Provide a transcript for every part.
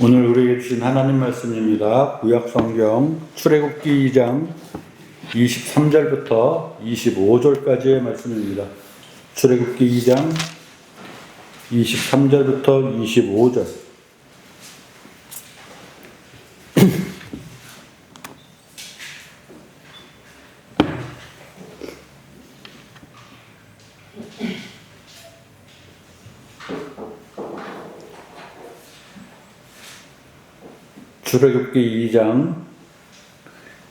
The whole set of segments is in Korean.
오늘 우리에게 주신 하나님 말씀입니다. 구약 성경 출애굽기 2장 23절부터 25절까지의 말씀입니다. 출애굽기 2장 23절부터 25절. 출애굽기 2장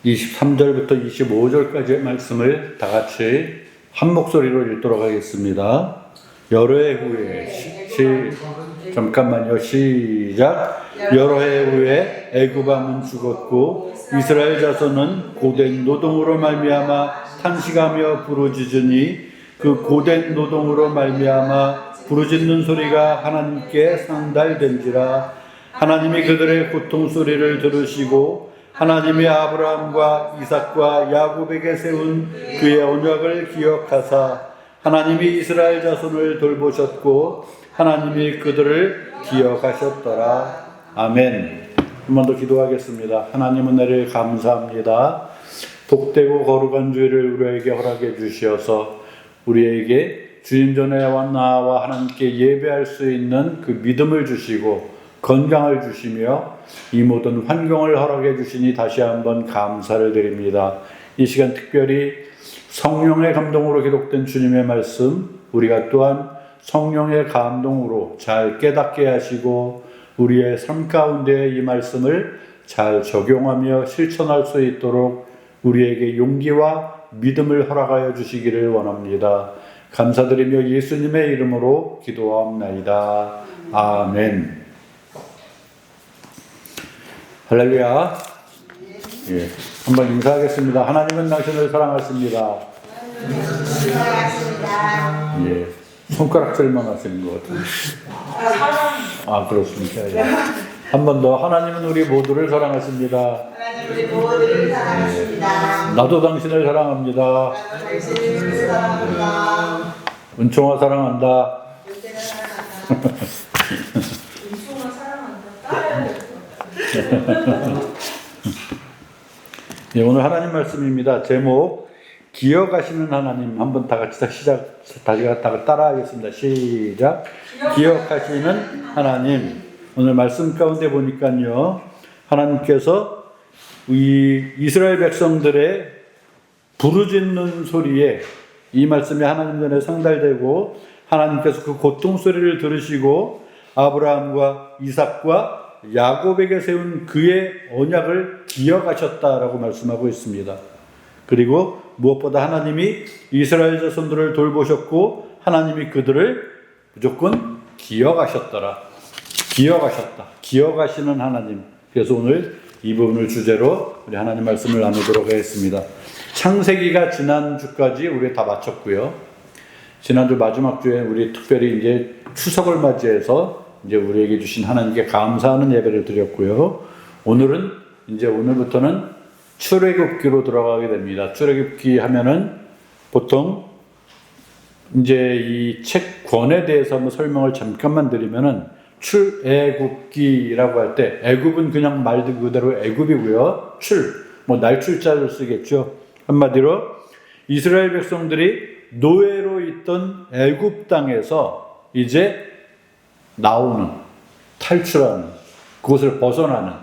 23절부터 25절까지의 말씀을 다 같이 한 목소리로 읽도록 하겠습니다. 여러 해 후에 시, 시- 잠깐만요. 시작. 여러 해 후에 애굽 왕은 죽었고 이스라엘 자손은 고된 노동으로 말미암아 탄식하며 부르짖으니 그 고된 노동으로 말미암아 부르짖는 소리가 하나님께 상달된지라 하나님이 그들의 고통 소리를 들으시고 하나님이 아브라함과 이삭과 야곱에게 세운 그의 언약을 기억하사 하나님이 이스라엘 자손을 돌보셨고 하나님이 그들을 기억하셨더라. 아멘. 한번 더 기도하겠습니다. 하나님 은혜를 감사합니다. 복되고 거룩한 주의를 우리에게 허락해 주시어서 우리에게 주님 전에 나와 하나님께 예배할 수 있는 그 믿음을 주시고 건강을 주시며 이 모든 환경을 허락해 주시니 다시 한번 감사를 드립니다. 이 시간 특별히 성령의 감동으로 기록된 주님의 말씀, 우리가 또한 성령의 감동으로 잘 깨닫게 하시고 우리의 삶 가운데 이 말씀을 잘 적용하며 실천할 수 있도록 우리에게 용기와 믿음을 허락하여 주시기를 원합니다. 감사드리며 예수님의 이름으로 기도하옵나이다. 아멘. 할렐루야. 예. 한번 인사하겠습니다. 하나님은 당신을 사랑하십니다. 예. 손가락질만 하시는 것 같아요. 아, 그렇습니까? 예. 한번 더. 하나님은 우리 모두를 사랑하십니다. 우리 사랑하십니다. 나도. 당신을 사랑합니다. 은총아 사랑한다. 그때는 사랑한다. 인충을 사랑한다. 따라야 예, 오늘 하나님 말씀입니다. 제목 기억하시는 하나님 한번 다 같이 다 시작 다시 다 따라하겠습니다. 시작. 기억하시는 하나님. 오늘 말씀 가운데 보니까요. 하나님께서 이 이스라엘 백성들의 부르짖는 소리에 이 말씀이 하나님 전에 상달되고 하나님께서 그 고통 소리를 들으시고 아브라함과 이삭과 야곱에게 세운 그의 언약을 기억하셨다라고 말씀하고 있습니다. 그리고 무엇보다 하나님이 이스라엘 자손들을 돌보셨고 하나님이 그들을 무조건 기억하셨더라. 기억하셨다. 기억하시는 하나님. 그래서 오늘 이 부분을 주제로 우리 하나님 말씀을 나누도록 하겠습니다. 창세기가 지난주까지 우리 다 마쳤고요. 지난주 마지막 주에 우리 특별히 이제 추석을 맞이해서 이제 우리에게 주신 하나님께 감사하는 예배를 드렸고요. 오늘은 이제 오늘부터는 출애굽기로 들어가게 됩니다. 출애굽기 하면은 보통 이제 이 책 권에 대해서 한번 설명을 잠깐만 드리면은 출애굽기라고 할 때 애굽은 그냥 말 그대로 애굽이고요. 출, 뭐 날출자를 쓰겠죠. 한마디로 이스라엘 백성들이 노예로 있던 애굽 땅에서 이제 나오는 탈출하는 그것을 벗어나는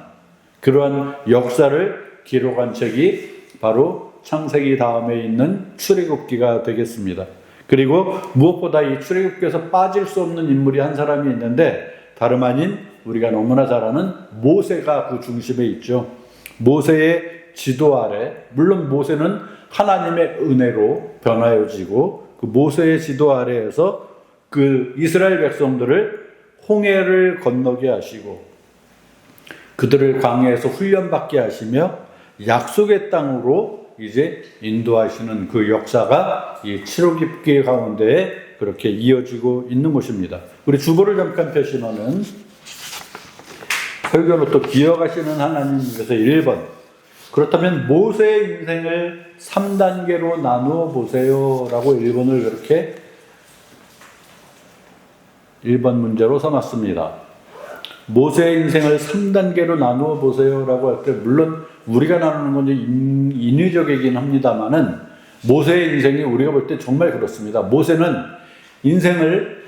그러한 역사를 기록한 책이 바로 창세기 다음에 있는 출애굽기가 되겠습니다. 그리고 무엇보다 이 출애굽기에서 빠질 수 없는 인물이 한 사람이 있는데 다름 아닌 우리가 너무나 잘 아는 모세가 그 중심에 있죠. 모세의 지도 아래 물론 모세는 하나님의 은혜로 변화해지고 그 모세의 지도 아래에서 그 이스라엘 백성들을 홍해를 건너게 하시고 그들을 광야에서 훈련받게 하시며 약속의 땅으로 이제 인도하시는 그 역사가 이 깊게 가운데 그렇게 이어지고 있는 것입니다. 우리 주보를 잠깐 펴시면은 설교로 또 기억하시는 하나님께서 1번 그렇다면 모세의 인생을 3단계로 나누어 보세요라고 1번을 그렇게 1번 문제로 써놨습니다. 모세의 인생을 3단계로 나누어 보세요 라고 할 때 물론 우리가 나누는 건 인위적이긴 합니다만은 모세의 인생이 우리가 볼 때 정말 그렇습니다. 모세는 인생을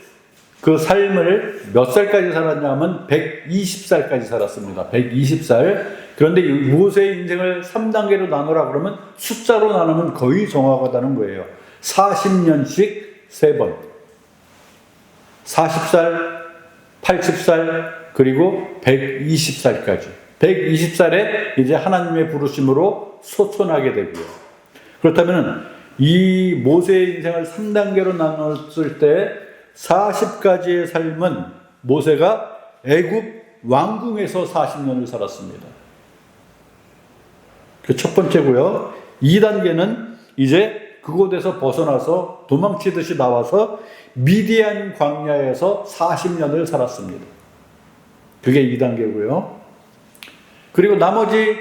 그 삶을 몇 살까지 살았냐면 120살까지 살았습니다. 120살. 그런데 이 모세의 인생을 3단계로 나누라 그러면 숫자로 나누면 거의 정확하다는 거예요. 40년씩 3번. 40살, 80살, 그리고 120살까지. 120살에 이제 하나님의 부르심으로 소천하게 되고요. 그렇다면 이 모세의 인생을 3단계로 나눴을 때 40가지의 삶은 모세가 애굽 왕궁에서 40년을 살았습니다. 그 첫 번째고요. 2단계는 이제 그곳에서 벗어나서 도망치듯이 나와서 미디안 광야에서 40년을 살았습니다. 그게 2단계고요. 그리고 나머지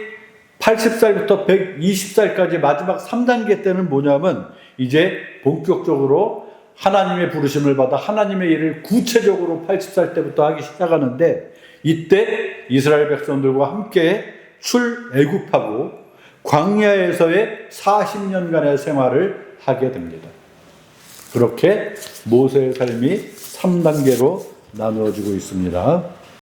80살부터 120살까지 마지막 3단계 때는 뭐냐면 이제 본격적으로 하나님의 부르심을 받아 하나님의 일을 구체적으로 80살 때부터 하기 시작하는데 이때 이스라엘 백성들과 함께 출애굽하고 광야에서의 40년간의 생활을 하게 됩니다. 그렇게 모세의 삶이 3단계로 나누어지고 있습니다.